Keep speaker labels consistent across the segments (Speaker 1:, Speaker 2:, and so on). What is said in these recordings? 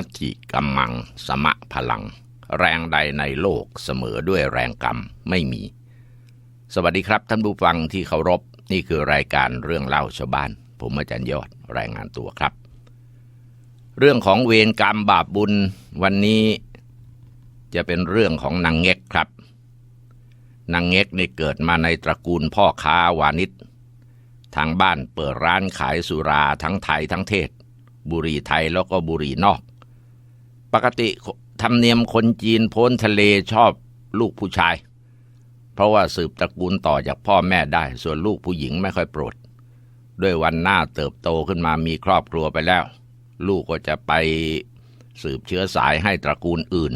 Speaker 1: นัตถิกัมมัง สมะพลัง แรงใดในโลกเสมอด้วยแรงกรรมไม่มี สวัสดีครับท่านผู้ฟังที่เคารพนี่คือรายการเรื่องเล่าชาวบ้าน ผมอาจารย์ยอดรายงานตัวครับ เรื่องของเวรกรรมบาปบุญวันนี้จะเป็นเรื่องของนางเง็กครับ นางเง็กนี่เกิดมาในตระกูลพ่อค้าวานิชทางบ้านเปิดร้านขายสุราทั้งไทยทั้งเทศ บุรีไทยแล้วก็บุรีนอก ปกติธรรมเนียมคนจีนพ้นทะเลชอบลูกผู้ชาย เพราะว่าสืบตระกูลต่อจากพ่อแม่ได้ ส่วนลูกผู้หญิงไม่ค่อยโปรด ด้วยวันหน้าเติบโตขึ้นมามีครอบครัวไปแล้ว ลูกก็จะไปสืบเชื้อสายให้ตระกูลอื่น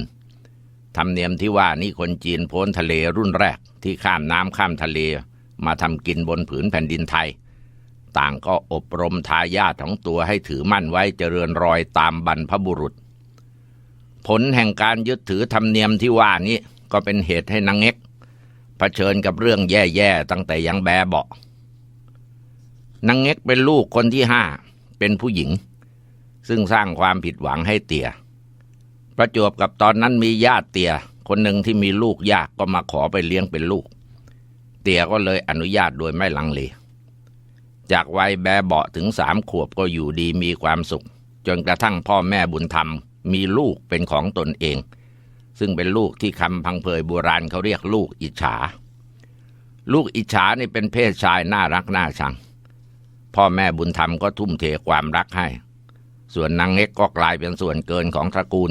Speaker 1: ธรรมเนียมที่ว่านี่คนจีนพ้นทะเลรุ่นแรกที่ข้ามน้ำข้ามทะเล มาทำกินบนผืนแผ่นดินไทย ต่างก็อบรมทายาทของตัวให้ถือมั่นไว้เจริญรอยตามบรรพบุรุษ ผลแห่งการยึดถือธรรมเนียมที่ว่านี้ก็เป็นเหตุให้นางเง็กเผชิญกับเรื่องแย่ๆตั้งแต่ยังแบเบาะนางเง็กเป็นลูกคนที่ห้าเป็นผู้หญิง ซึ่งสร้างความผิดหวังให้เตีย ประจวบกับตอนนั้นมีญาติเตียคนหนึ่งที่มีลูกยากก็มาขอไปเลี้ยงเป็นลูก เตียก็เลยอนุญาตโดยไม่ลังเล จากวัยแบเบาะถึงสามขวบก็อยู่ดีมีความสุข จนกระทั่งพ่อแม่บุญธรรม มีลูกเป็นของตนเอง ซึ่งเป็นลูกที่คำพังเพยโบราณเขาเรียกลูกอิจฉา ลูกอิจฉานี่เป็นเพศชายน่ารักน่าชัง พ่อแม่บุญธรรมก็ทุ่มเทความรักให้ ส่วนนางเอ็กก็กลายเป็นส่วนเกินของตระกูล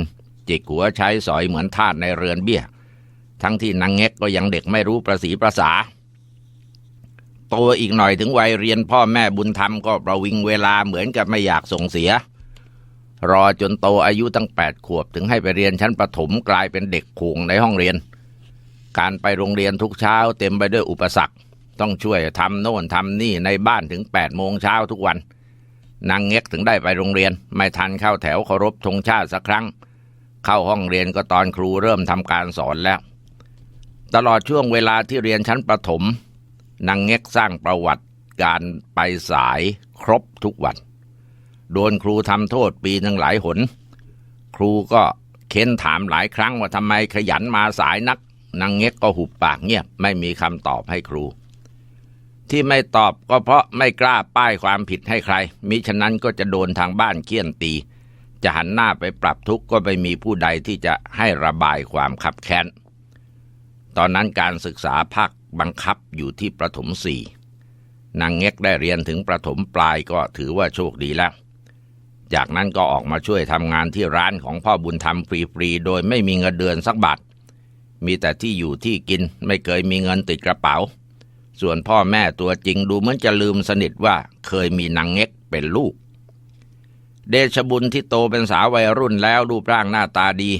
Speaker 1: จิกหัวใช้สอยเหมือนทาสในเรือนเบี้ย ทั้งที่นางเอ็กก็ยังเด็กไม่รู้ประสีประสาโตอีกหน่อยถึงวัยเรียนพ่อแม่บุญธรรมก็ประวิงเวลาเหมือนกับไม่อยากส่งเสีย รอจนโตอายุตั้งแปดขวบถึงให้ไปเรียนชั้นประถมกลายเป็นเด็กขูงในห้องเรียน การไปโรงเรียนทุกเช้าเต็มไปด้วยอุปสรรค ต้องช่วยทำโน่นทำนี่ในบ้านถึงแปดโมงเช้าทุกวันนางเง็กถึงได้ไปโรงเรียน ไม่ทันเข้าแถวเคารพธงชาติสักครั้ง เข้าห้องเรียนก็ตอนครูเริ่มทำการสอนแล้ว ตลอดช่วงเวลาที่เรียนชั้นประถมนางเง็กสร้างประวัติการไปสายครบทุกวัน โดนครูทำโทษปีหนึ่งหลายหน ครูก็เค้นถามหลายครั้งว่าทำไมขยันมาสายนักนางเง็กก็หุบปากเงียบไม่มีคำตอบให้ครู ที่ไม่ตอบก็เพราะไม่กล้าป้ายความผิดให้ใคร มิฉะนั้นก็จะโดนทางบ้านเคี่ยนตี จะหันหน้าไปปรับทุกข์ก็ไม่มีผู้ใดที่จะให้ระบายความขับแค้น ตอนนั้นการศึกษาภาคบังคับอยู่ที่ประถมสี่นางเง็กได้เรียนถึงประถมปลายก็ถือว่าโชคดีแล้ว จากนั้นก็ออกมาช่วยทำงานที่ร้านของพ่อบุญธรรมฟรีๆ โดยไม่มีเงินเดือนสักบาท มีแต่ที่อยู่ที่กินไม่เคยมีเงินติดกระเป๋า ส่วนพ่อแม่ตัวจริงดูเหมือนจะลืมสนิทว่าเคยมีนางเง็กเป็นลูก เดชบุญที่โตเป็นสาววัยรุ่นแล้วรูปร่างหน้าตาดี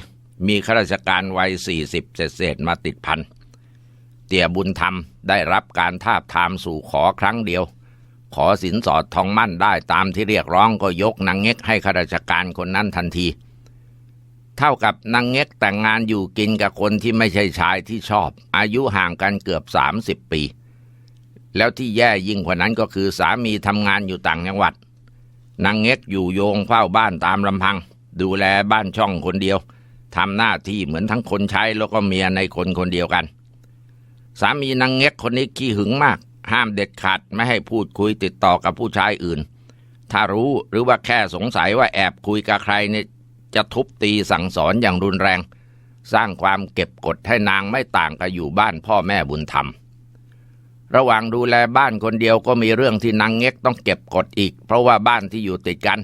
Speaker 1: มีข้าราชการวัยสี่สิบเศษมาติดพันเตี่ยบุญธรรมได้รับการทาบทามสู่ขอครั้งเดียว ขอสินสอดทองมั่นได้ตามที่เรียกร้องก็ยกนางเง็กให้ข้าราชการคนนั้นทันที เท่ากับนางเง็กแต่งงานอยู่กินกับคนที่ไม่ใช่ชายที่ชอบ อายุห่างกันเกือบสามสิบปี แล้วที่แย่ยิ่งกว่านั้นก็คือสามีทำงานอยู่ต่างจังหวัดนางเง็กอยู่โยงเฝ้าบ้านตามลำพัง ดูแลบ้านช่องคนเดียวทำหน้าที่เหมือนทั้งคนใช้แล้วก็เมียในคนคนเดียวกัน สามีนางเง็กคนนี้ขี้หึงมาก ห้ามเด็ดขาดไม่ให้พูดคุยติดต่อกับผู้ชายอื่น ถ้ารู้หรือว่าแค่สงสัยว่าแอบคุยกับใครเนี่ยจะทุบตีสั่งสอนอย่างรุนแรง สร้างความเก็บกดให้นางไม่ต่างกับอยู่บ้านพ่อแม่บุญธรรม ระหว่างดูแลบ้านคนเดียวก็มีเรื่องที่นางเง็กต้องเก็บกดอีก เพราะว่าบ้านที่อยู่ติดกัน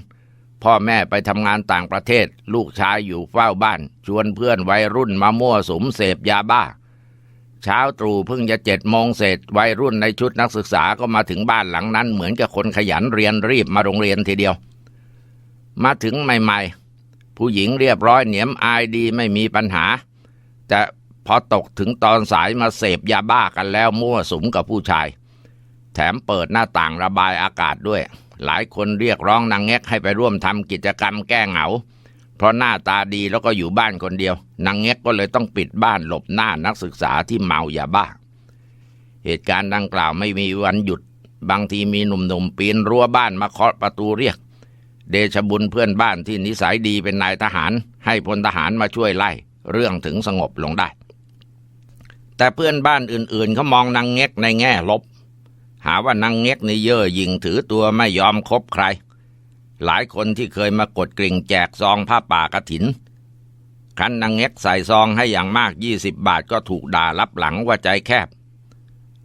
Speaker 1: พ่อแม่ไปทำงานต่างประเทศ ลูกชายอยู่เฝ้าบ้าน ชวนเพื่อนวัยรุ่นมามั่วสุมเสพยาบ้า เช้าตรู่เพิ่งจะเจ็ดโมงเศษวัยรุ่นในชุดนักศึกษาก็มาถึงบ้านหลังนั้น เหมือนกับคนขยันเรียนรีบมาโรงเรียนทีเดียว มาถึงใหม่ๆ ผู้หญิงเรียบร้อยเหนียมอายดีไม่มีปัญหา แต่พอตกถึงตอนสายมาเสพยาบ้ากันแล้วมั่วสุมกับผู้ชาย แถมเปิดหน้าต่างระบายอากาศด้วย หลายคนเรียกร้องนางแงกให้ไปร่วมทำกิจกรรมแก้เหงา เพราะหน้าตาดีแล้วก็อยู่บ้านคนเดียวนางแงกก็เลยต้องปิดบ้านหลบหน้านักศึกษาที่เมายาบ้า เหตุการณ์ดังกล่าวไม่มีวันหยุด บางทีมีหนุ่มๆปีนรั้วบ้านมาเคาะประตูเรียก เดชบุญเพื่อนบ้านที่นิสัยดีเป็นนายทหาร ให้พลทหารมาช่วยไล่ เรื่องถึงสงบลงได้ แต่เพื่อนบ้านอื่นๆเขามองนางเง็กในแง่ลบ หาว่านางเง็กในเย่อหยิ่งถือตัวไม่ยอมคบใคร หลายคนที่เคยมากดกริ่งแจกซองผ้าป่ากระถินคันนางเง็กใส่ซองให้อย่างมากยี่สิบบาทก็ถูกด่ารับหลังว่าใจแคบ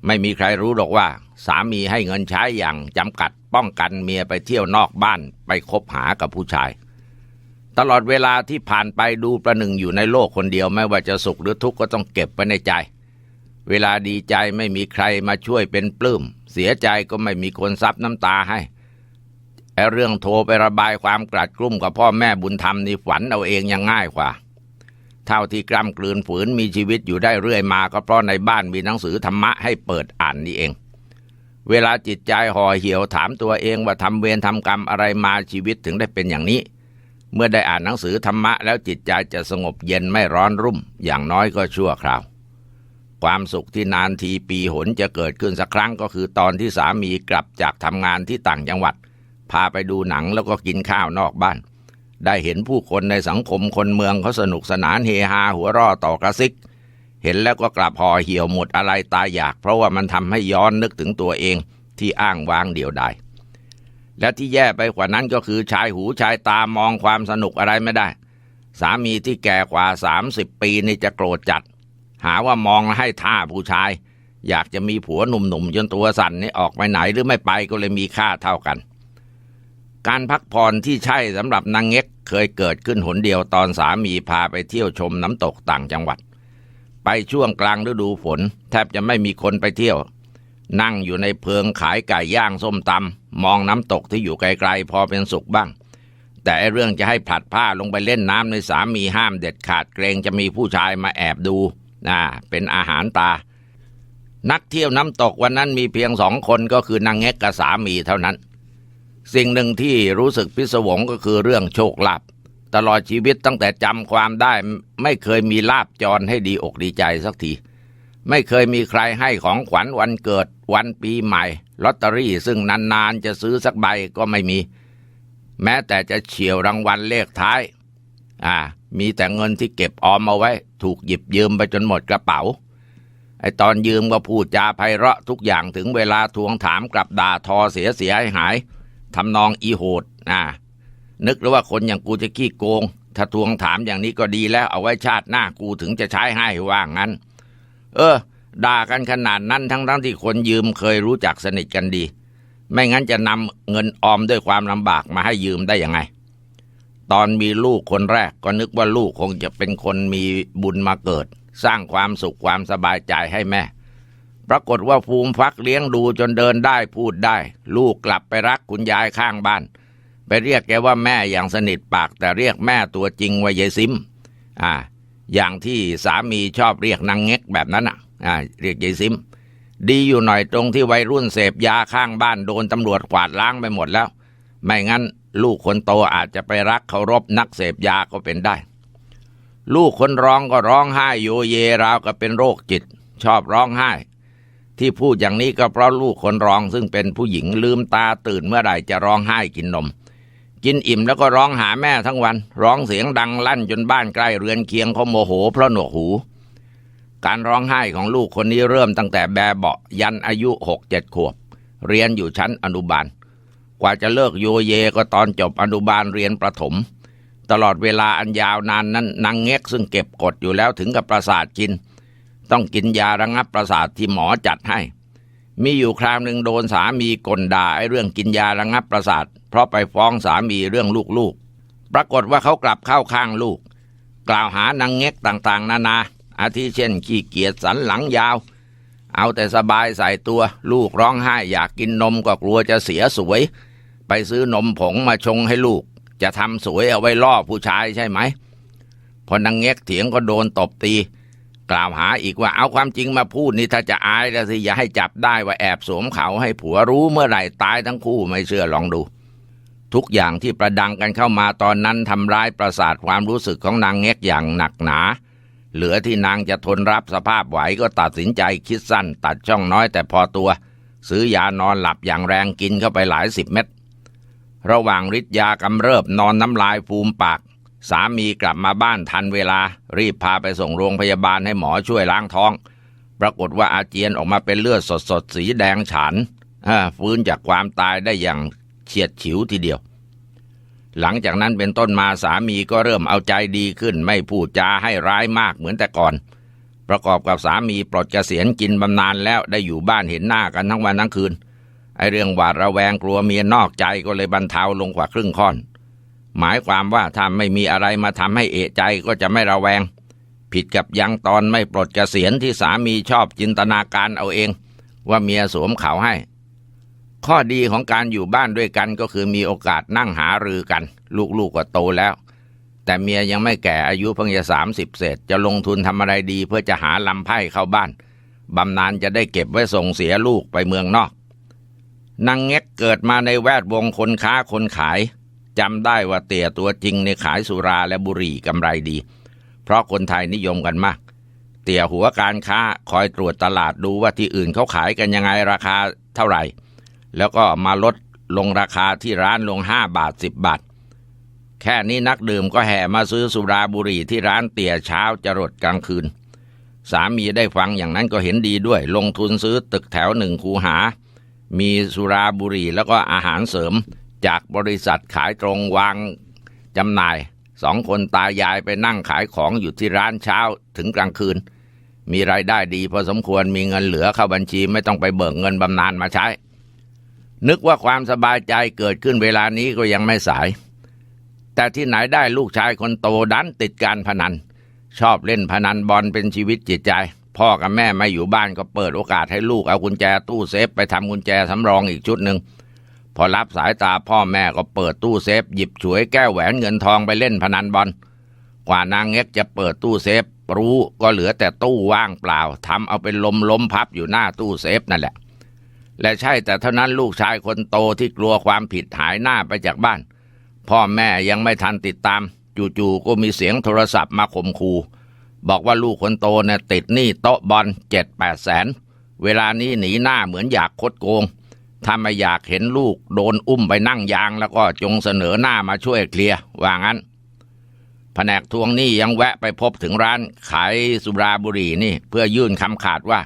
Speaker 1: ไม่มีใครรู้หรอกว่า สามีให้เงินใช้อย่างจำกัดป้องกันเมียไปเที่ยวนอกบ้านไปคบหากับผู้ชาย ตลอดเวลาที่ผ่านไปดูประหนึ่งอยู่ในโลกคนเดียวไม่ว่าจะสุขหรือทุกข์ก็ต้องเก็บไว้ในใจ เวลาดีใจไม่มีใครมาช่วยเป็นปลื้ม เสียใจก็ไม่มีคนซับน้ำตาให้ ไอเรื่องโทรไประบายความกลัดกลุ้มกับพ่อแม่บุญธรรมนี่ฝันเอาเองยังง่ายกว่า เท่าที่กล้ำกลืนฝืนมีชีวิตอยู่ได้เรื่อยมาก็เพราะในบ้านมีหนังสือธรรมะให้เปิดอ่านนี่เอง เวลาจิตใจห่อเหี่ยวถามตัวเองว่าทำเวรทำกรรมอะไรมาชีวิตถึงได้เป็นอย่างนี้ เมื่อได้อ่านหนังสือธรรมะแล้วจิตใจจะสงบเย็นไม่ร้อนรุ่ม อย่างน้อยก็ชั่วคราวความสุขที่นานทีปีหนจะเกิดขึ้นสักครั้งก็คือตอนที่สามีกลับจากทำงานที่ต่างจังหวัด พาไปดูหนังแล้วก็กินข้าวนอกบ้าน ได้เห็นผู้คนในสังคมคนเมืองเขาสนุกสนานเฮฮาหัวร่อต่อกระซิก เห็นแล้วก็กลับห่อเหี่ยวหมดอะไรตายอยาก เพราะว่ามันทำให้ย้อนนึกถึงตัวเองที่อ้างว้างเดียวดายและที่แย่ไปกว่านั้นก็คือชายหูชายตามองความสนุกอะไรไม่ได้ สามีที่แก่กว่าสามสิบปีนี่จะโกรธจัด หาว่ามองให้ท่าผู้ชาย อยากจะมีผัวหนุ่มๆจนตัวสั่นนี่ออกไปไหนหรือไม่ไปก็เลยมีค่าเท่ากัน การพักผ่อนที่ใช่สำหรับนางเง็กเคยเกิดขึ้นหนเดียวตอนสามีพาไปเที่ยวชมน้ำตกต่างจังหวัด ไปช่วงกลางฤดูฝน แทบจะไม่มีคนไปเที่ยว นั่งอยู่ในเพิงขายไก่ย่างส้มตำมองน้ำตกที่อยู่ไกลๆพอเป็นสุขบ้าง แต่เรื่องจะให้ผลัดผ้าลงไปเล่นน้ำในสามีห้ามเด็ดขาดเกรงจะมีผู้ชายมาแอบดูนะเป็นอาหารตา นักเที่ยวน้ำตกวันนั้นมีเพียงสองคนก็คือนางเง็กกับสามีเท่านั้น สิ่งหนึ่งที่รู้สึกพิศวงก็คือเรื่องโชคลาภตลอดชีวิตตั้งแต่จำความได้ไม่เคยมีลาบจรให้ดีอกดีใจสักที ไม่เคยมีใครให้ของขวัญวันเกิดวันปีใหม่ ลอตเตอรี่ซึ่งนานๆจะซื้อสักใบก็ไม่มี แม้แต่จะเฉียวรางวัลเลขท้าย อ่า มีแต่เงินที่เก็บออมเอาไว้ ถูกหยิบยืมไปจนหมดกระเป๋าไอตอนยืมก็พูดจาไพเราะทุกอย่างถึงเวลาทวงถามกลับด่าทอเสียเสียหายหาย ทำนองอีโหดอ่านึกแล้วว่าคนอย่างกูจะขี้โกง ถ้าทวงถามอย่างนี้ก็ดีแล้วเอาไว้ชาติหน้ากูถึงจะใช้ให้ว่างั้น เออ ด่ากันขนาดนั้นทั้งทั้งที่คนยืมเคยรู้จักสนิทกันดี ไม่งั้นจะนำเงินออมด้วยความลำบากมาให้ยืมได้ยังไง ตอนมีลูกคนแรกก็นึกว่าลูกคงจะเป็นคนมีบุญมาเกิด สร้างความสุขความสบายใจให้แม่ ปรากฏว่าภูมฟักเลี้ยงดูจนเดินได้พูดได้ ลูกกลับไปรักคุณยายข้างบ้าน ไปเรียกแกว่าแม่อย่างสนิทปาก แต่เรียกแม่ตัวจริงว่ายายซิม อ่า อย่างที่สามีชอบเรียกนางเง็กแบบนั้นอะ อ่า เรียกยายซิม ดีอยู่หน่อยตรงที่วัยรุ่นเสพยาข้างบ้านโดนตำรวจกวาดล้างไปหมดแล้ว ไม่งั้นลูกคนโตอาจจะไปรักเคารพนักเสพยาก็เป็นได้ ลูกคนร้องก็ร้องไห้โยเยราวกับเป็นโรคจิต ชอบร้องไห้ ที่พูดอย่างนี้ก็เพราะลูกคนร้องซึ่งเป็นผู้หญิงลืมตาตื่นเมื่อไหร่จะร้องไห้กินนม กินอิ่มแล้วก็ร้องหาแม่ทั้งวัน ร้องเสียงดังลั่นจนบ้านใกล้เรือนเคียงเขาโมโหเพราะหนวกหู การร้องไห้ของลูกคนนี้เริ่มตั้งแต่แบเบาะยันอายุหกเจ็ดขวบ เรียนอยู่ชั้นอนุบาล กว่าจะเลิกโยเยก็ตอนจบอนุบาลเรียนประถม ตลอดเวลาอันยาวนานนั้นนางเง็กซึ่งเก็บกดอยู่แล้วถึงกับประสาทกิน ต้องกินยาระงับประสาทที่หมอจัดให้ มีอยู่คราวหนึ่งโดนสามีกลด่าไอ้เรื่องกินยาระงับประสาท เพราะไปฟ้องสามีเรื่องลูกๆ ปรากฏว่าเขากลับเข้าข้างลูก กล่าวหานางเง็กต่างๆ นานา อาทิเช่นขี้เกียจสันหลังยาว เอาแต่สบายใส่ตัวลูกร้องไห้อยากกินนมก็กลัวจะเสียสวย ไปซื้อนมผงมาชงให้ลูก จะทำสวยเอาไว้ล่อผู้ชายใช่ไหมพอนางเง็กเถียงก็โดนตบตี กล่าวหาอีกว่าเอาความจริงมาพูดนี่ถ้าจะอายแล้วสิอย่าให้จับได้ว่าแอบสวมเขาให้ผัวรู้เมื่อไหร่ตายทั้งคู่ไม่เชื่อลองดู ทุกอย่างที่ประดังกันเข้ามาตอนนั้นทำร้ายประสาทความรู้สึกของนางเง็กอย่างหนักหนา เหลือที่นางจะทนรับสภาพไหวก็ตัดสินใจคิดสั้น ตัดช่องน้อยแต่พอตัว ซื้อยานอนหลับอย่างแรงกินเข้าไปหลายสิบเม็ดระหว่างฤทธิ์ยากำเริบนอนน้ำลายฟูมปาก สามีกลับมาบ้านทันเวลา รีบพาไปส่งโรงพยาบาลให้หมอช่วยล้างท้อง ปรากฏว่าอาเจียนออกมาเป็นเลือดสดๆสีแดงฉานฟื้นจากความตายได้อย่างเฉียดฉิวทีเดียว หลังจากนั้นเป็นต้นมาสามีก็เริ่มเอาใจดีขึ้น ไม่พูดจาให้ร้ายมากเหมือนแต่ก่อน ประกอบกับสามีปลดเกษียณกินบำนาญแล้วได้อยู่บ้านเห็นหน้ากันทั้งวันทั้งคืนไอเรื่องหวาดระแวงกลัวเมียนอกใจก็เลยบรรเทาลงกว่าครึ่งค่อน หมายความว่าถ้าไม่มีอะไรมาทำให้เอะใจก็จะไม่ระแวง ผิดกับยังตอนไม่ปลดเกษียณที่สามีชอบจินตนาการเอาเอง ว่าเมียสวมเขาให้ ข้อดีของการอยู่บ้านด้วยกันก็คือมีโอกาสนั่งหารือกัน ลูกๆกก็โตแล้ว แต่เมียยังไม่แก่อายุเพิ่งจะสามสิบเศษ จะลงทุนทำอะไรดีเพื่อจะหาลำไพ่เข้าบ้านบำนาญจะได้เก็บไว้ส่งเสียลูกไปเมืองนอกนางเง็กเกิดมาในแวดวงคนค้าคนขาย จำได้ว่าเตี่ยตัวจริงในขายสุราและบุหรี่กำไรดี เพราะคนไทยนิยมกันมาก เตี่ยหัวการค้าคอยตรวจตลาดดูว่าที่อื่นเขาขายกันยังไงราคาเท่าไหร่ แล้วก็มาลดลงราคาที่ร้านลงห้าบาทสิบบาท แค่นี้นักดื่มก็แห่มาซื้อสุราบุหรี่ที่ร้านเตี่ยเช้าจรดกลางคืน สามีได้ฟังอย่างนั้นก็เห็นดีด้วย ลงทุนซื้อตึกแถวหนึ่งคูหา มีสุราบุหรี่แล้วก็อาหารเสริม จากบริษัทขายตรงวางจำหน่ายสองคนตายายไปนั่งขายของอยู่ที่ร้านเช้าถึงกลางคืน มีรายได้ดีพอสมควรมีเงินเหลือเข้าบัญชีไม่ต้องไปเบิกเงินบำนาญมาใช้ นึกว่าความสบายใจเกิดขึ้นเวลานี้ก็ยังไม่สาย แต่ที่ไหนได้ลูกชายคนโตดันติดการพนัน ชอบเล่นพนันบอลเป็นชีวิตจิตใจ พ่อกับแม่ไม่อยู่บ้านก็เปิดโอกาสให้ลูกเอากุญแจตู้เซฟไปทำกุญแจสำรองอีกชุดหนึ่ง พอรับสายตาพ่อแม่ก็เปิดตู้เซฟ หยิบฉวยแก้วแหวนเงินทองไปเล่นพนันบอลกว่านางเง็กจะเปิดตู้เซฟ รู้ก็เหลือแต่ตู้ว่างเปล่าทำเอาเป็นลมล้มพับอยู่หน้าตู้เซฟนั่นแหละ และใช่แต่เท่านั้นลูกชายคนโตที่กลัวความผิดหายหน้าไปจากบ้าน พ่อแม่ยังไม่ทันติดตาม จู่ๆก็มีเสียงโทรศัพท์มาข่มขู่บอกว่าลูกคนโตเนี่ยติดหนี้โต๊ะบอลเจ็ดแปดแสน เวลานี้หนีหน้าเหมือนอยากคดโกง ถ้าไม่อยากเห็นลูกโดนอุ้มไปนั่งยางแล้วก็จงเสนอหน้ามาช่วยเคลียร์ว่างั้น แผนกทวงหนี้ยังแวะไปพบถึงร้านขายสุราบุรีนี่ เพื่อยื่นคำขาดว่า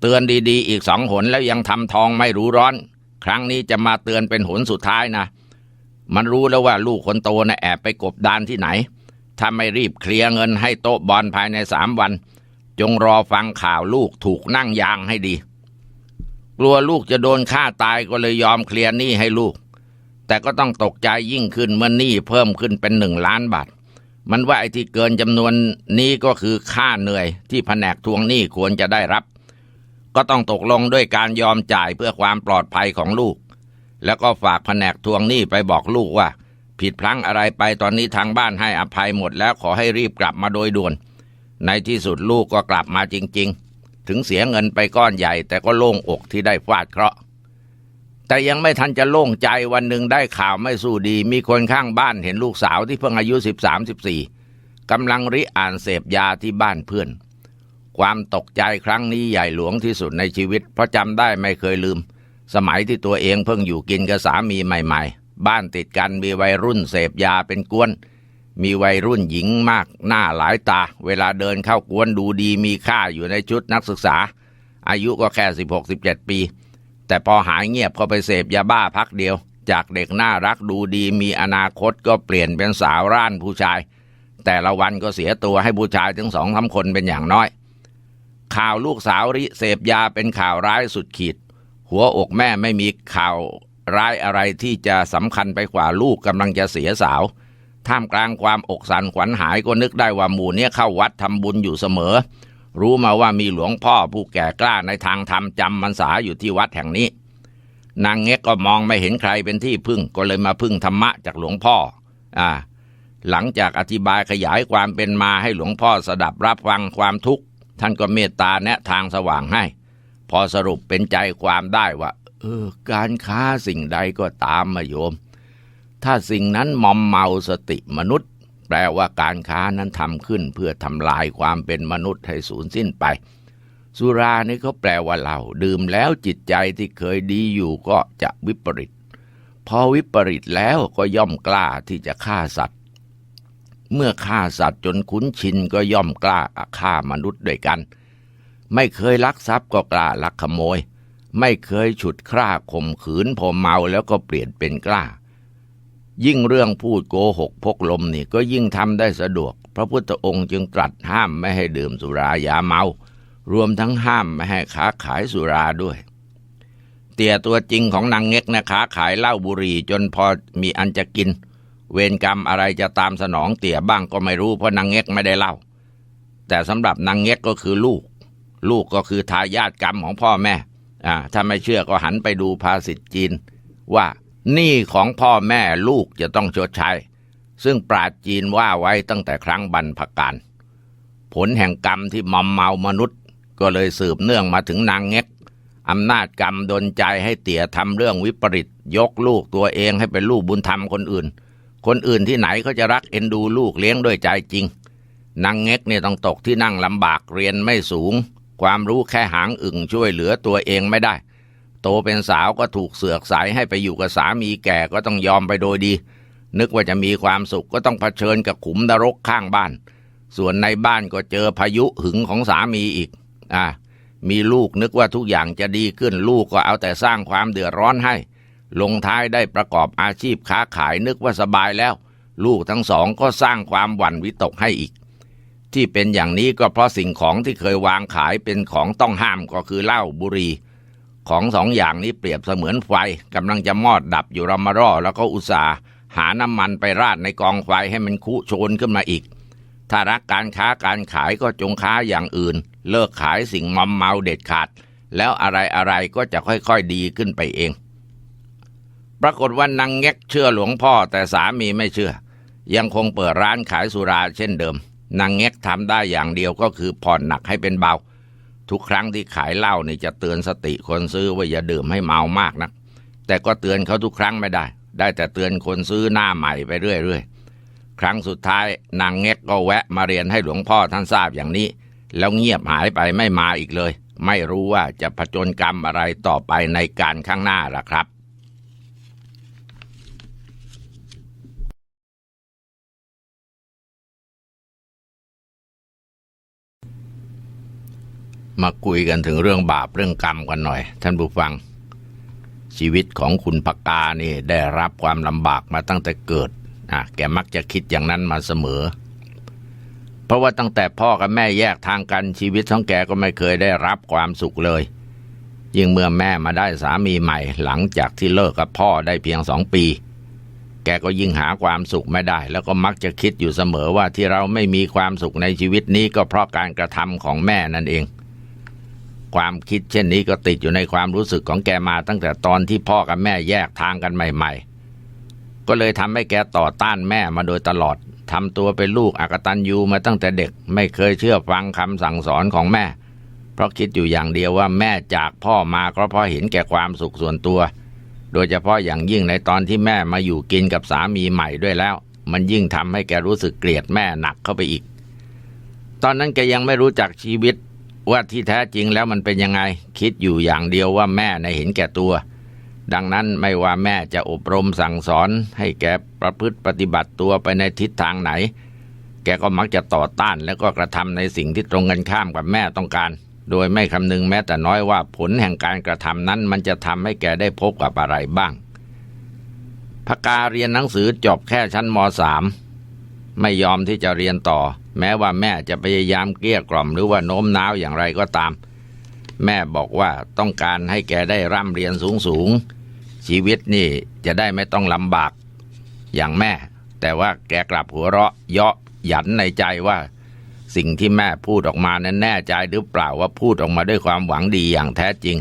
Speaker 1: เตือนดีๆ อีกสองหนแล้วยังทำทองไม่รู้ร้อน ครั้งนี้จะมาเตือนเป็นหนสุดท้ายนะ มันรู้แล้วว่าลูกคนโตนะ่ะแอบไปกบดานที่ไหน ถ้าไม่รีบเคลียร์เงินให้โต๊ะบอลภายในสามวัน จงรอฟังข่าวลูกถูกนั่งยางให้ดี กลัวลูกจะโดนฆ่าตายก็เลยยอมเคลียร์หนี้ให้ลูก แต่ก็ต้องตกใจยิ่งขึ้นเมื่อหนี้เพิ่มขึ้นเป็นหนึ่งล้านบาท มันว่าไอ้ที่เกินจำนวนนี้ก็คือค่าเหนื่อย ที่แผนกทวงหนี้ควรจะได้รับ ก็ต้องตกลงด้วยการยอมจ่ายเพื่อความปลอดภัยของลูก แล้วก็ฝากแผนกทวงหนี้ไปบอกลูกว่า ผิดพลั้งอะไรไปตอนนี้ทางบ้านให้อภัยหมดแล้วขอให้รีบกลับมาโดยด่วน ในที่สุดลูกก็กลับมาจริง ๆ ถึงเสียเงินไปก้อนใหญ่ แต่ก็โล่งอกที่ได้ฟาดเคราะห์แต่ยังไม่ทันจะโล่งใจวันหนึ่งได้ข่าวไม่สู้ดี มีคนข้างบ้านเห็นลูกสาวที่เพิ่งอายุสิบสามสิบสี่กำลังริอ่านเสพยาที่บ้านเพื่อน ความตกใจครั้งนี้ใหญ่หลวงที่สุดในชีวิต เพราะจำได้ไม่เคยลืม สมัยที่ตัวเองเพิ่งอยู่กินกับสามีใหม่ ๆ บ้านติดกันมีวัยรุ่นเสพยาเป็นกวน มีวัยรุ่นหญิงมากหน้าหลายตา เวลาเดินเข้ากวนดูดีมีค่าอยู่ในชุดนักศึกษา อายุก็แค่สิบหกสิบเจ็ดปี แต่พอหายเงียบก็ไปเสพยาบ้าพักเดียว จากเด็กน่ารักดูดีมีอนาคตก็เปลี่ยนเป็นสาวร่านผู้ชาย แต่ละวันก็เสียตัวให้ผู้ชายถึงสองสาคนเป็นอย่างน้อย ข่าวลูกสาวริเสพยาเป็นข่าวร้ายสุดขีด หัวอกแม่ไม่มีข่าวร้ายอะไรที่จะสำคัญไปกว่าลูกกำลังจะเสียสาว ท่ามกลางความอกสันขวัญหายก็นึกได้ว่าหมู่เนี้ยเข้าวัดทำบุญอยู่เสมอ รู้มาว่ามีหลวงพ่อผู้แก่กล้าในทางธรรมจำมันษาอยู่ที่วัดแห่งนี้ นางเง็กก็มองไม่เห็นใครเป็นที่พึ่งก็เลยมาพึ่งธรรมะจากหลวงพ่อ อ่า หลังจากอธิบายขยายความเป็นมาให้หลวงพ่อสดับรับฟังความทุกข์ท่านก็เมตตาแนะทางสว่างให้ พอสรุปเป็นใจความได้ว่าเออการค้าสิ่งใดก็ตามมาโยม ถ้าสิ่งนั้นมอมเมาสติมนุษย์ แปลว่าการค้านั้นทำขึ้น เพื่อทำลายความเป็นมนุษย์ให้สูญสิ้นไป สุรานี่เขาแปลว่าเหล้าดื่มแล้วจิตใจที่เคยดีอยู่ก็จะวิปริต พอวิปริตแล้วก็ย่อมกล้าที่จะฆ่าสัตว์ เมื่อฆ่าสัตว์จนคุ้นชินก็ย่อมกล้าฆ่ามนุษย์ด้วยกัน ไม่เคยลักทรัพย์ก็กล้าลักขโมย ไม่เคยฉุดคร่าข่มขืนพอเมาแล้วก็เปลี่ยนเป็นกล้า ยิ่งเรื่องพูดโกหกพกลมนี่ก็ยิ่งทำได้สะดวก พระพุทธองค์จึงตรัสห้ามไม่ให้ดื่มสุรายาเมา รวมทั้งห้ามไม่ให้ค้าขายสุราด้วย เตี่ยตัวจริงของนางเง็กนะค้าขายเหล้าบุหรี่จนพอมีอันจะกิน เวรกรรมอะไรจะตามสนองเตี่ยบ้างก็ไม่รู้เพราะนางเง็กไม่ได้เล่า แต่สำหรับนางเง็กก็คือลูก ลูกก็คือทายาทกรรมของพ่อแม่อ่าถ้าไม่เชื่อก็หันไปดูภาษิตจีนว่า หนี้ของพ่อแม่ลูกจะต้องชดใช้ ซึ่งปราจีนว่าไว้ตั้งแต่ครั้งบรรพการผลแห่งกรรมที่มอมเมามนุษย์ ก็เลยสืบเนื่องมาถึงนางเง็กอำนาจกรรมดนใจให้เตี่ยทำเรื่องวิปริตยกลูกตัวเองให้เป็นลูกบุญธรรมคนอื่น คนอื่นที่ไหนเขาจะรักเอ็นดูลูกเลี้ยงด้วยใจจริงนางเง็กเนี่ยต้องตกที่นั่งลำบากเรียนไม่สูง ความรู้แค่หางอึ่งช่วยเหลือตัวเองไม่ได้ โตเป็นสาวก็ถูกเสือกสายให้ไปอยู่กับสามีแก่ก็ต้องยอมไปโดยดี นึกว่าจะมีความสุขก็ต้องเผชิญกับขุมนรกข้างบ้าน ส่วนในบ้านก็เจอพายุหึงของสามีอีก อ่า มีลูกนึกว่าทุกอย่างจะดีขึ้นลูกก็เอาแต่สร้างความเดือดร้อนให้ ลงท้ายได้ประกอบอาชีพค้าขายนึกว่าสบายแล้ว ลูกทั้งสองก็สร้างความหวั่นวิตกให้อีก ที่เป็นอย่างนี้ก็เพราะสิ่งของที่เคยวางขายเป็นของต้องห้ามก็คือเหล้าบุหรี่ ของสองอย่างนี้เปรียบเสมือนไฟกำลังจะมอดดับอยู่รำมารอแล้วก็อุตส่าห์หาน้ำมันไปราดในกองไฟให้มันคุโชนขึ้นมาอีก ถ้ารักการค้าการขายก็จงค้าอย่างอื่น เลิกขายสิ่งมอมเมาเด็ดขาด แล้วอะไรอะไรก็จะค่อยๆดีขึ้นไปเอง ปรากฏว่านางแง็กเชื่อหลวงพ่อแต่สามีไม่เชื่อ ยังคงเปิดร้านขายสุราเช่นเดิมนางแง็กทำได้อย่างเดียวก็คือผ่อนหนักให้เป็นเบา ทุกครั้งที่ขายเหล้านี่จะเตือนสติคนซื้อว่าอย่าดื่มให้เมามากนะแต่ก็เตือนเขาทุกครั้งไม่ได้ ได้แต่เตือนคนซื้อหน้าใหม่ไปเรื่อยๆ ครั้งสุดท้ายนางเง็กก็แวะมาเรียนให้หลวงพ่อท่านทราบอย่างนี้ แล้วเงียบหายไปไม่มาอีกเลย ไม่รู้ว่าจะผจญกรรมอะไรต่อไปในการข้างหน้าล่ะครับ มาคุยกันถึงเรื่องบาปเรื่องกรรมกันหน่อย ท่านผู้ฟัง ชีวิตของคุณพกานี่ได้รับความลำบากมาตั้งแต่เกิดอะแกมักจะคิดอย่างนั้นมาเสมอ เพราะว่าตั้งแต่พ่อกับแม่แยกทางกันชีวิตของแกก็ไม่เคยได้รับความสุขเลย ยิ่งเมื่อแม่มาได้สามีใหม่ หลังจากที่เลิกกับพ่อได้เพียงสองปี แกก็ยิ่งหาความสุขไม่ได้ แล้วก็มักจะคิดอยู่เสมอว่าที่เราไม่มีความสุขในชีวิตนี้ก็เพราะการกระทำของแม่นั่นเอง ความคิดเช่นนี้ก็ติดอยู่ในความรู้สึกของแกมาตั้งแต่ตอนที่พ่อกับแม่แยกทางกันใหม่ ๆ ก็เลยทำให้แกต่อต้านแม่มาโดยตลอดทำตัวเป็นลูกอกตันยูมาตั้งแต่เด็กไม่เคยเชื่อฟังคำสั่งสอนของแม่ เพราะคิดอยู่อย่างเดียวว่าแม่จากพ่อมาก็เพราะเห็นแก่ความสุขส่วนตัว โดยเฉพาะอย่างยิ่งในตอนที่แม่มาอยู่กินกับสามีใหม่ด้วยแล้ว มันยิ่งทำให้แกรู้สึกเกลียดแม่หนักเข้าไปอีก ตอนนั้นแกยังไม่รู้จักชีวิต ว่าที่แท้จริงแล้วมันเป็นยังไง คิดอยู่อย่างเดียวว่าแม่ในเห็นแก่ตัว ดังนั้นไม่ว่าแม่จะอบรมสั่งสอน ให้แกประพฤติปฏิบัติตัวไปในทิศทางไหน แกก็มักจะต่อต้านแล้วก็กระทำในสิ่งที่ตรงกันข้ามกับแม่ต้องการ โดยไม่คำนึงแม้แต่น้อยว่าผลแห่งการกระทำนั้นมันจะทำให้แกได้พบกับอะไรบ้างพกาเรียนหนังสือจบแค่ชั้นมสาม ไม่ยอมที่จะเรียนต่อ แม้ว่าแม่จะพยายามเกลี้ยกล่อมหรือว่าโน้มน้าวอย่างไรก็ตาม แม่บอกว่าต้องการให้แกได้ร่ำเรียนสูงสูงๆชีวิตนี่จะได้ไม่ต้องลำบากอย่างแม่ แต่ว่าแกกลับหัวเราะเยาะหยันในใจว่า สิ่งที่แม่พูดออกมานั้นแน่ใจหรือเปล่าว่าพูดออกมาด้วยความหวังดีอย่างแท้จริง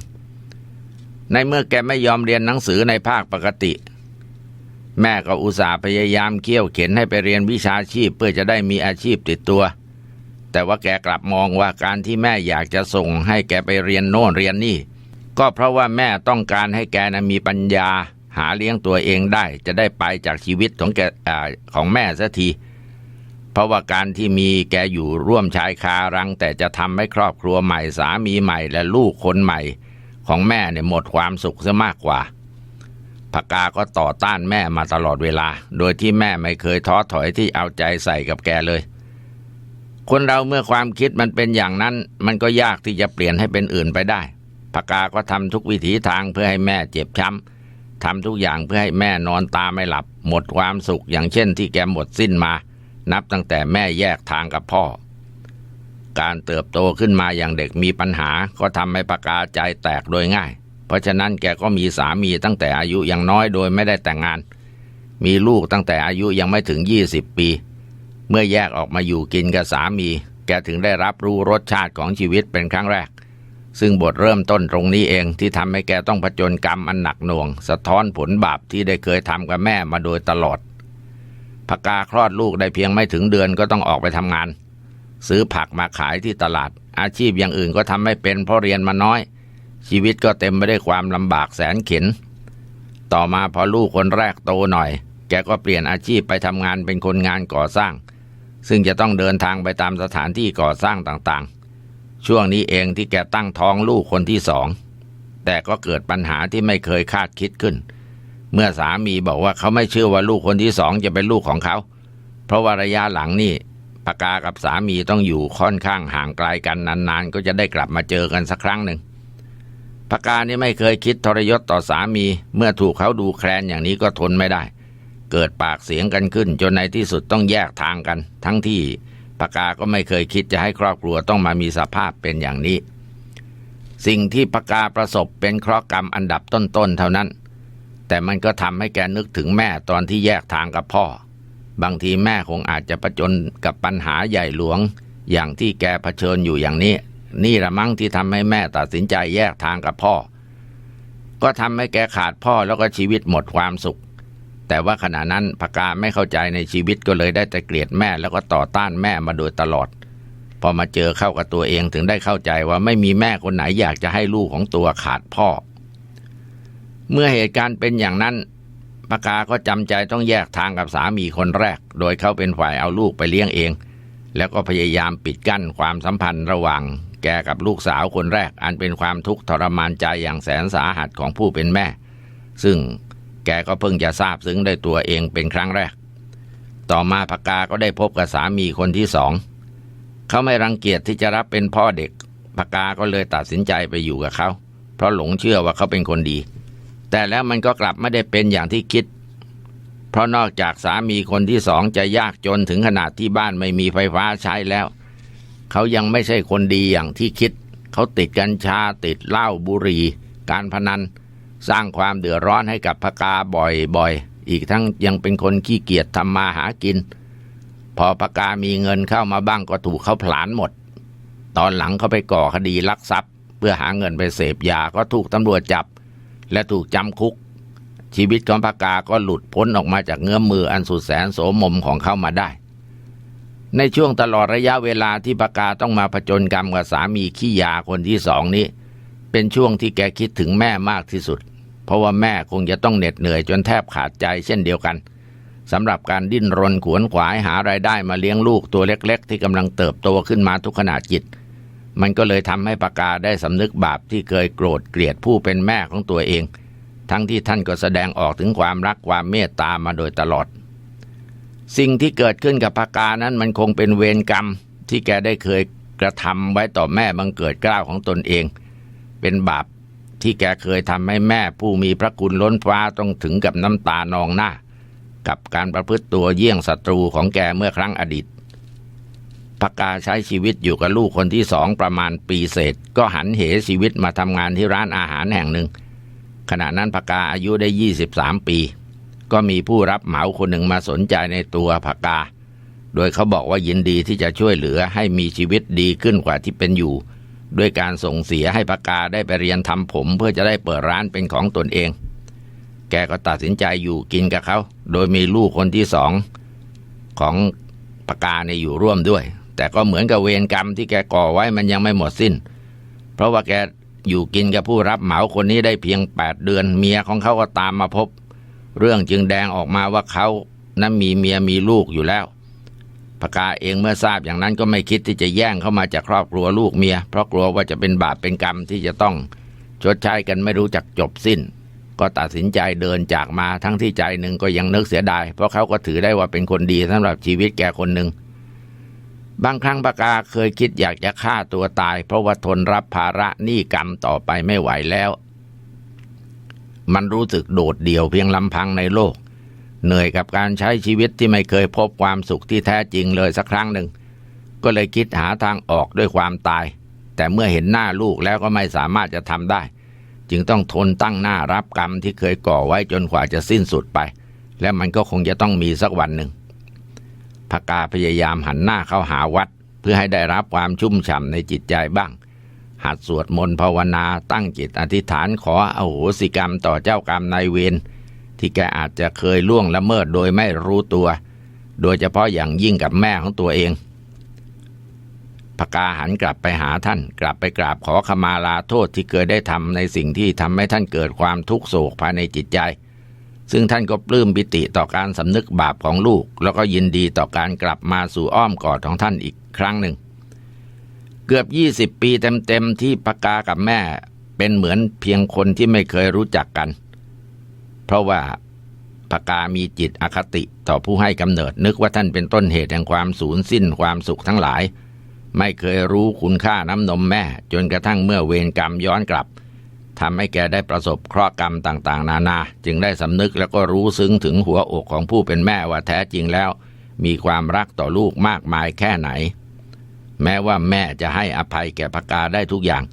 Speaker 1: ในเมื่อแกไม่ยอมเรียนหนังสือในภาคปกติ แม่ก็อุตส่าห์พยายามเคี่ยวเข็นให้ไปเรียนวิชาชีพเพื่อจะได้มีอาชีพติดตัว แต่ว่าแกกลับมองว่าการที่แม่อยากจะส่งให้แกไปเรียนโน่นเรียนนี่ ก็เพราะว่าแม่ต้องการให้แกนะมีปัญญา หาเลี้ยงตัวเองได้ จะได้ไปจากชีวิตของแกอของแม่สักที เพราะว่าการที่มีแกอยู่ร่วมชายคารัง แต่จะทำให้ครอบครัวใหม่สามีใหม่และลูกคนใหม่ ของแม่เนี่ยหมดความสุขซะมากกว่า ปากกาก็ต่อต้านแม่มาตลอดเวลา โดยที่แม่ไม่เคยท้อถอยที่เอาใจใส่กับแกเลย คนเราเมื่อความคิดมันเป็นอย่างนั้น มันก็ยากที่จะเปลี่ยนให้เป็นอื่นไปได้ปากกาก็ทำทุกวิถีทางเพื่อให้แม่เจ็บช้ำทำทุกอย่างเพื่อให้แม่นอนตาไม่หลับ หมดความสุขอย่างเช่นที่แกหมดสิ้นมา นับตั้งแต่แม่แยกทางกับพ่อ การเติบโตขึ้นมาอย่างเด็กมีปัญหาก็ทำให้ปากาใจแตกโดยง่าย เพราะฉะนั้นแกก็มีสามีตั้งแต่อายุยังน้อยโดยไม่ได้แต่งงาน มีลูกตั้งแต่อายุยังไม่ถึง 20 ปี เมื่อแยกออกมาอยู่กินกับสามี แกถึงได้รับรู้รสชาติของชีวิตเป็นครั้งแรก ซึ่งบทเริ่มต้นตรงนี้เองที่ทำให้แกต้องผจญกรรมอันหนักหน่วง สะท้อนผลบาปที่ได้เคยทำกับแม่มาโดยตลอดพกาคลอดลูกได้เพียงไม่ถึงเดือนก็ต้องออกไปทำงาน ซื้อผักมาขายที่ตลาด อาชีพอย่างอื่นก็ทำไม่เป็นเพราะเรียนมาน้อย ชีวิตก็เต็มไปด้วยความลำบากแสนเข็น ต่อมาพอลูกคนแรกโตหน่อย แกก็เปลี่ยนอาชีพไปทำงานเป็นคนงานก่อสร้าง ซึ่งจะต้องเดินทางไปตามสถานที่ก่อสร้างต่างๆ ช่วงนี้เองที่แกตั้งท้องลูกคนที่สอง แต่ก็เกิดปัญหาที่ไม่เคยคาดคิดขึ้น เมื่อสามีบอกว่าเขาไม่เชื่อว่าลูกคนที่สองจะเป็นลูกของเขา เพราะว่าระยะหลังนี่ปากากับสามีต้องอยู่ค่อนข้างห่างไกลกันนานๆ ก็จะได้กลับมาเจอกันสักครั้งหนึ่ง ปากานี่ไม่เคยคิดทรยศต่อสามี เมื่อถูกเขาดูแคลนอย่างนี้ก็ทนไม่ได้ เกิดปากเสียงกันขึ้น จนในที่สุดต้องแยกทางกัน ทั้งที่ปากาก็ไม่เคยคิดจะให้ครอบครัวต้องมามีสภาพเป็นอย่างนี้ สิ่งที่ปากาประสบเป็นเคราะห์กรรมอันดับต้นๆเท่านั้น แต่มันก็ทำให้แกนึกถึงแม่ตอนที่แยกทางกับพ่อ บางทีแม่คงอาจจะประจนกับปัญหาใหญ่หลวง อย่างที่แกเผชิญอยู่อย่างนี้ นี่ละมั้งที่ทำให้แม่ตัดสินใจแยกทางกับพ่อ ก็ทำให้แกขาดพ่อแล้วก็ชีวิตหมดความสุข แต่ว่าขณะนั้นปากาไม่เข้าใจในชีวิตก็เลยได้แต่เกลียดแม่แล้วก็ต่อต้านแม่มาโดยตลอด พอมาเจอเข้ากับตัวเองถึงได้เข้าใจว่าไม่มีแม่คนไหนอยากจะให้ลูกของตัวขาดพ่อ เมื่อเหตุการณ์เป็นอย่างนั้นปากาก็จำใจต้องแยกทางกับสามีคนแรก โดยเขาเป็นฝ่ายเอาลูกไปเลี้ยงเอง แล้วก็พยายามปิดกั้นความสัมพันธ์ระหว่าง แกกับลูกสาวคนแรกอันเป็นความทุกข์ทรมานใจอย่างแสนสาหัสของผู้เป็นแม่ ซึ่งแกก็เพิ่งจะทราบซึ้งได้ตัวเองเป็นครั้งแรก ต่อมาปากาก็ได้พบกับสามีคนที่สอง เขาไม่รังเกียจที่จะรับเป็นพ่อเด็กปากาก็เลยตัดสินใจไปอยู่กับเขา เพราะหลงเชื่อว่าเขาเป็นคนดี แต่แล้วมันก็กลับไม่ได้เป็นอย่างที่คิด เพราะนอกจากสามีคนที่สองจะยากจนถึงขนาดที่บ้านไม่มีไฟฟ้าใช้แล้ว เขายังไม่ใช่คนดีอย่างที่คิด เขาติดกัญชาติดเหล้าบุหรี่ การพนัน สร้างความเดือดร้อนให้กับพกาบ่อยๆ อีกทั้งยังเป็นคนขี้เกียจทำมาหากิน พอพกามีเงินเข้ามาบ้างก็ถูกเขาผลาญหมด ตอนหลังเขาไปก่อคดีลักทรัพย์ เพื่อหาเงินไปเสพยาก็ถูกตำรวจจับ และถูกจำคุก ชีวิตของพกาก็หลุดพ้นออกมาจากเงื้อมมืออันสุดแสนโสมมของเขามาได้ ในช่วงตลอดระยะเวลาที่ปากาต้องมาผจญกรรมกับสามีขี้ยาคนที่สองนี้ เป็นช่วงที่แกคิดถึงแม่มากที่สุด เพราะว่าแม่คงจะต้องเหน็ดเหนื่อยจนแทบขาดใจเช่นเดียวกันสำหรับการดิ้นรนขวนขวายหารายได้มาเลี้ยงลูกตัวเล็ก ๆ ที่กำลังเติบโตขึ้นมาทุกขณะจิต มันก็เลยทำให้ปากาได้สำนึกบาปที่เคยโกรธเกลียดผู้เป็นแม่ของตัวเอง ทั้งที่ท่านก็แสดงออกถึงความรักความเมตตามาโดยตลอด สิ่งที่เกิดขึ้นกับปากานั้นมันคงเป็นเวรกรรมที่แกได้เคยกระทำไว้ต่อแม่บังเกิดเกล้าวของตนเอง เป็นบาปที่แกเคยทำให้แม่ผู้มีพระคุณล้นฟ้าต้องถึงกับน้ำตานองหน้า กับการประพฤติตัวเยี่ยงศัตรูของแกเมื่อครั้งอดีตปากาใช้ชีวิตอยู่กับลูกคนที่สองประมาณปีเศษ ก็หันเหชีวิตมาทำงานที่ร้านอาหารแห่งหนึ่ง ขณะนั้นปากาอายุได้ 23 ปี ก็มีผู้รับเหมาคนหนึ่งมาสนใจในตัวปากา โดยเขาบอกว่ายินดีที่จะช่วยเหลือให้มีชีวิตดีขึ้นกว่าที่เป็นอยู่ ด้วยการส่งเสียให้ปากาได้ไปเรียนทำผม เพื่อจะได้เปิดร้านเป็นของตนเอง แกก็ตัดสินใจอยู่กินกับเขา โดยมีลูกคนที่สองของปากาเนี่ยอยู่ร่วมด้วย แต่ก็เหมือนกับเวรกรรมที่แกก่อไว้มันยังไม่หมดสิ้น เพราะว่าแกอยู่กินกับผู้รับเหมาคนนี้ได้เพียงแปดเดือน เมียของเขาก็ตามมาพบ เรื่องจึงแดงออกมาว่าเขานั้นมีเมียมีลูกอยู่แล้วปากาเองเมื่อทราบอย่างนั้นก็ไม่คิดที่จะแย่งเข้ามาจากครอบครัวลูกเมีย เพราะกลัวว่าจะเป็นบาปเป็นกรรมที่จะต้องชดใช้กันไม่รู้จักจบสิ้น ก็ตัดสินใจเดินจากมาทั้งที่ใจหนึ่งก็ยังนึกเสียดาย เพราะเขาก็ถือได้ว่าเป็นคนดีสำหรับชีวิตแก่คนหนึ่งบางครั้งปากาเคยคิดอยากจะฆ่าตัวตาย เพราะว่าทนรับภาระหนี้กรรมต่อไปไม่ไหวแล้ว มันรู้สึกโดดเดี่ยวเพียงลำพังในโลก เหนื่อยกับการใช้ชีวิตที่ไม่เคยพบความสุขที่แท้จริงเลยสักครั้งหนึ่ง ก็เลยคิดหาทางออกด้วยความตาย แต่เมื่อเห็นหน้าลูกแล้วก็ไม่สามารถจะทำได้ จึงต้องทนตั้งหน้ารับกรรมที่เคยก่อไว้จนกว่าจะสิ้นสุดไป และมันก็คงจะต้องมีสักวันหนึ่งพกาพยายามหันหน้าเข้าหาวัด เพื่อให้ได้รับความชุ่มฉ่ำในจิตใจบ้าง หัดสวดมนต์ภาวนาตั้งจิตอธิษฐานขออโหสิกรรมต่อเจ้ากรรมนายเวรที่แกอาจจะเคยล่วงละเมิดโดยไม่รู้ตัว โดยเฉพาะอย่างยิ่งกับแม่ของตัวเองพกาหันกลับไปหาท่าน กลับไปกราบขอขมาลาโทษที่เคยได้ทำในสิ่งที่ทำให้ท่านเกิดความทุกโศกภายในจิตใจ ซึ่งท่านก็ปลื้มปิติต่อการสำนึกบาปของลูก แล้วก็ยินดีต่อการกลับมาสู่อ้อมกอดของท่านอีกครั้งหนึ่ง เกือบ20ปีเต็มๆที่ปากากับแม่ เป็นเหมือนเพียงคนที่ไม่เคยรู้จักกัน เพราะว่าปากามีจิตอคติต่อผู้ให้กำเนิดนึกว่าท่านเป็นต้นเหตุแห่งความสูญสิ้นความสุขทั้งหลาย ไม่เคยรู้คุณค่าน้ำนมแม่ จนกระทั่งเมื่อเวรกรรมย้อนกลับทำให้แกได้ประสบเคราะห์กรรมต่างๆ นานา จึงได้สำนึกแล้วก็รู้ซึ้งถึงหัวอกของผู้เป็นแม่ว่าแท้จริงแล้ว มีความรักต่อลูกมากมายแค่ไหน แม้ว่าแม่จะให้อภัยแก่พกาได้ทุกอย่าง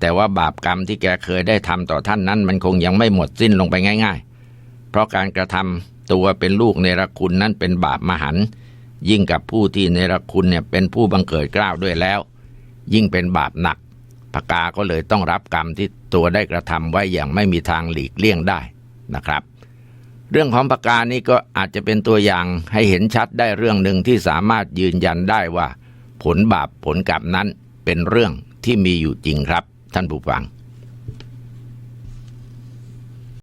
Speaker 1: แต่ว่าบาปกรรมที่แกเคยได้ทำต่อท่านนั้น มันคงยังไม่หมดสิ้นลงไปง่าย ๆ เพราะการกระทำตัวเป็นลูกในรคุณนั้นเป็นบาปมหันต์ยิ่งกับผู้ที่ในรคุณเนี่ยเป็นผู้บังเกิดกล้าวด้วยแล้ว ยิ่งเป็นบาปหนักพกาก็เลยต้องรับกรรมที่ตัวได้กระทำไว้อย่างไม่มีทางหลีกเลี่ยงได้นะครับ เรื่องของปากกานี้ก็อาจจะเป็นตัวอย่างให้เห็นชัดได้เรื่องหนึ่งที่สามารถยืนยันได้ว่า ผลบาปผลกรรมนั้นเป็นเรื่องที่มีอยู่จริงครับท่านผู้ฟัง